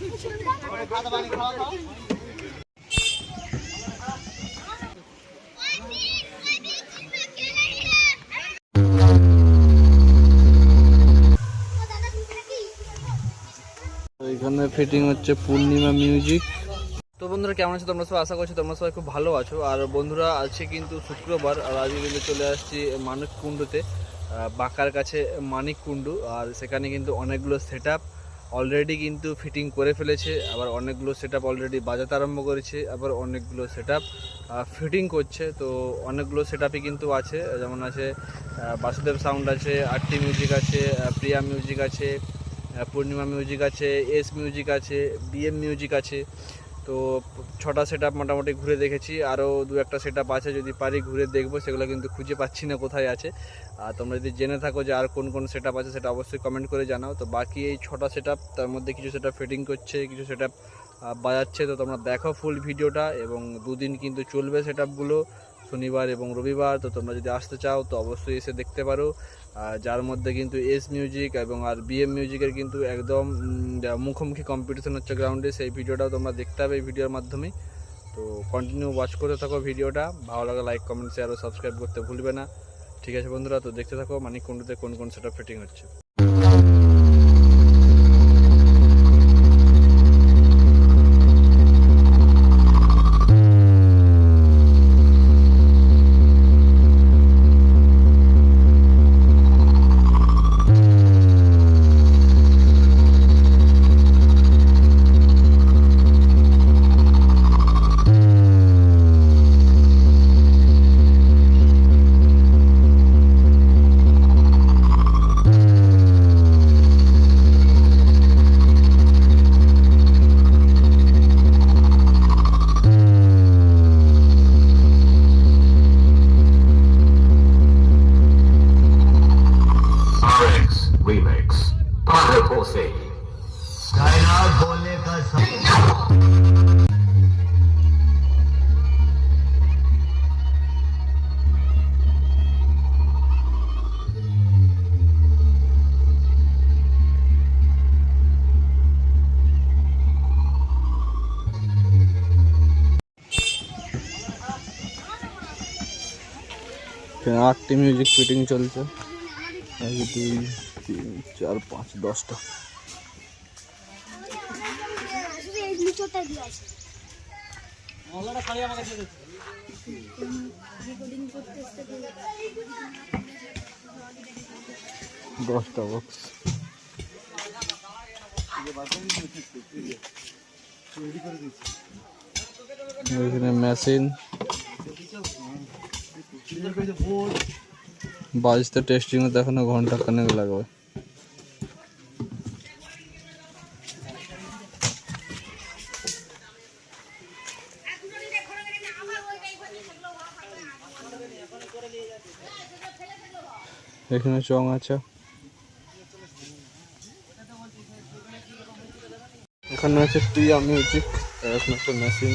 এখানে ফিটিং হচ্ছে পূর্ণিমা মিউজিক তো বন্ধুরা, কেমন আছো তোমরা সবাই আশা করছি তোমরা সবাই খুব ভালো আছো। আর বন্ধুরা, আজকে কিন্তু শুক্রবার, আর আজকে কিন্তু চলে আসছি মানিক কুণ্ডুতে বাঁকার কাছে মানিক কুণ্ডু আর সেখানে কিন্তু অনেকগুলো সেট আপ অলরেডি কিন্তু ফিটিং করে ফেলেছে, আবার অনেকগুলো সেট অলরেডি বাজাতে আরম্ভ করেছে, আবার অনেকগুলো সেট ফিটিং করছে। তো অনেকগুলো সেট কিন্তু আছে, যেমন আছে বাসুদেব সাউন্ড আছে আরটি মিউজিক আছে প্রিয়া মিউজিক আছে পূর্ণিমা মিউজিক আছে এস মিউজিক আছে বিএম মিউজিক আছে। তো ছটা সেট মোটামুটি ঘুরে দেখেছি। আরও দু একটা সেট আছে, যদি পারি ঘুরে দেখব, সেগুলো কিন্তু খুঁজে পাচ্ছি না কোথায় আছে। আর তোমরা যদি জেনে থাকো যে আর কোন কোন সেট আছে, সেটা অবশ্যই কমেন্ট করে জানাও। তো বাকি এই ছটা সেট তার মধ্যে কিছু সেট ফিটিং করছে, কিছু সেট বাজাচ্ছে। তো তোমরা দেখো ফুল ভিডিওটা এবং দুদিন কিন্তু চলবে সেট শনিবার এবং রবিবার। তো তোমরা যদি আসতে চাও, তো অবশ্যই এসে দেখতে পারো। যার মধ্যে কিন্তু এস মিউজিক এবং আর বিএম মিউজিকের কিন্তু একদম মুখোমুখি কম্পিটিশন হচ্ছে গ্রাউন্ডে সেই ভিডিওটাও তোমরা দেখতে হবে এই ভিডিওর মাধ্যমে। তো কন্টিনিউ ওয়াচ করতে থাকো ভিডিওটা ভালো লাগে লাইক কমেন্ট শেয়ার ও সাবস্ক্রাইব করতে ভুলবে না। ঠিক আছে বন্ধুরা, তো দেখতে থাকো মানিক কুণ্ডুতে কোন কোন সেটা ফিটিং হচ্ছে। এখানে আটটি মিউজিক ফিটিং চলছে। এক, দুই, তিন, চার, পাঁচ, দশটা। দশটা বক্স এখানে মেশিন বাজতে টেস্টিং হতে এখনও ঘণ্টা খানেক লাগবে। এখানে চং আছে। এখানে আছে প্রিয়া মিউজিক এখানে একটা মেশিন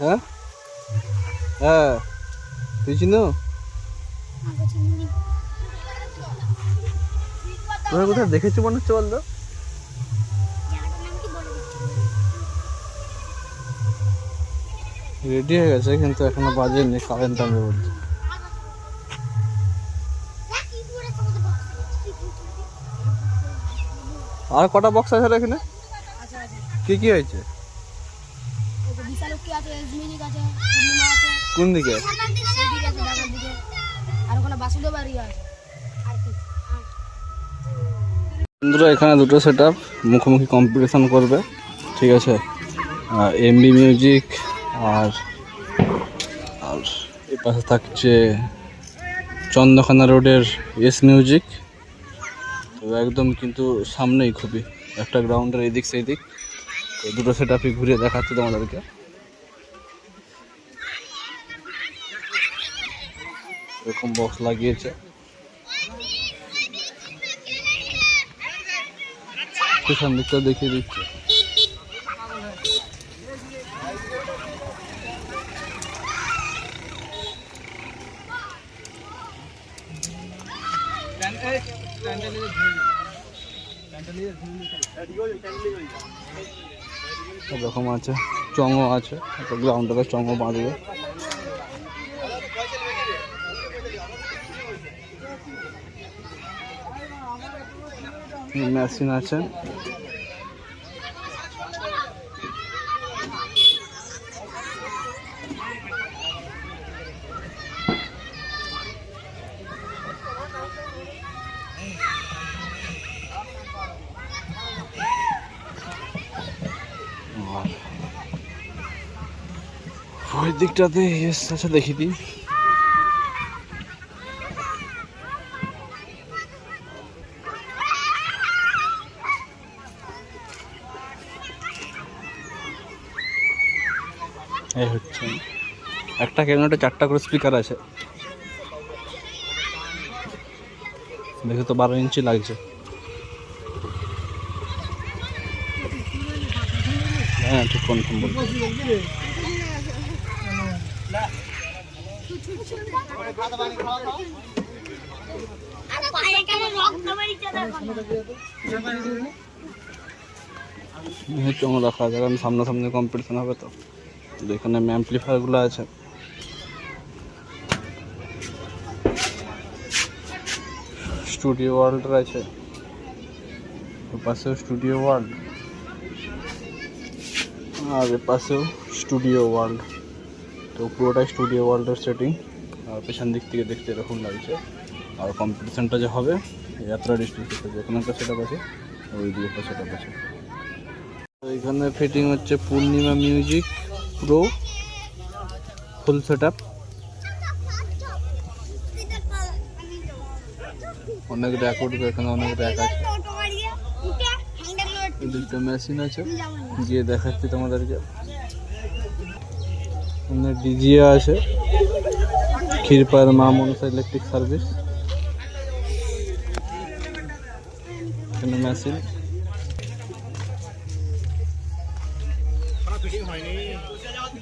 হ্যাঁ? হ্যাঁ। তুই চিনো? তোমরা কোথায় দেখেছ মনে হচ্ছে বলতো? রেডি হয়ে গেছে, কিন্তু এখনও বাজেনি কারেন্ট টানবে বলছে। আর কটা বক্স আছে এখানে? কি কি হয়েছে? বিশালক্ষী আছে? এস আছে পূর্ণিমা আছে। কোন দিকে? দিকে। আর ওখানে বাসুদেব বাড়ি আছে। বন্ধুরা এখানে দুটো সেট আপ মুখোমুখি কম্পিটিশন করবে ঠিক আছে? এমবি মিউজিক আর আর এই পাশে থাকছে চন্দ্রখানা রোডের এস মিউজিক তো একদম কিন্তু সামনেই খুবই। একটা গ্রাউন্ডের এদিক সেদিক তো দুটো সেট আপই ঘুরিয়ে দেখাচ্ছে তোমাদেরকে। এরকম বক্স লাগিয়েছে। পেছন দিকটা দেখিয়ে দিচ্ছে। এরকম আছে। চঙও আছে। একটা গ্রাউন্ডারে চঙও বাঁধবে। মেশিন আছে। ওই দিকটাতে আছে দেখি দিই। এই হচ্ছে। একটা ক্যাবিনেটে চারটা করে স্পিকার আছে। দেখে তো বারো ইঞ্চি লাগছে। হ্যাঁ ঠিক কনফার্ম বলছি। রাখা আছে কারণ সামনাসামনি কম্পিটিশন হবে তো। এখানে অ্যাম্পলিফায়ারগুলো আছে। স্টুডিও ওয়ার্ল্ডের আছে পাশেও স্টুডিও ওয়ার্ল্ড আর পাশেও স্টুডিও ওয়ার্ল্ড তো পুরোটাই স্টুডিও ওয়ার্ল্ডের সেটিং আর পেছন দিক থেকে দেখতে এরকম লাগছে। আর কম্পিটিশনটা যে হবে যাত্রা ডিস্ট্রিক্ট যেখানে একটা সেট আপ আছে ওই দিকে একটা সেট আপ আছে। তো এখানে ফিটিং হচ্ছে Purnima music pro full set up অনেক র্যাক উঠবে এখানে অনেক র্যাক আছে। দুটো মেশিন আছে। গিয়ে দেখাচ্ছি তোমাদেরকে। এখানে ডিজিএ আছে ক্ষীরপায়ের মা মনসা ইলেকট্রিক সার্ভিস এখানে মেশিন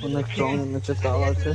অনেক রং এনেছে তাও আছে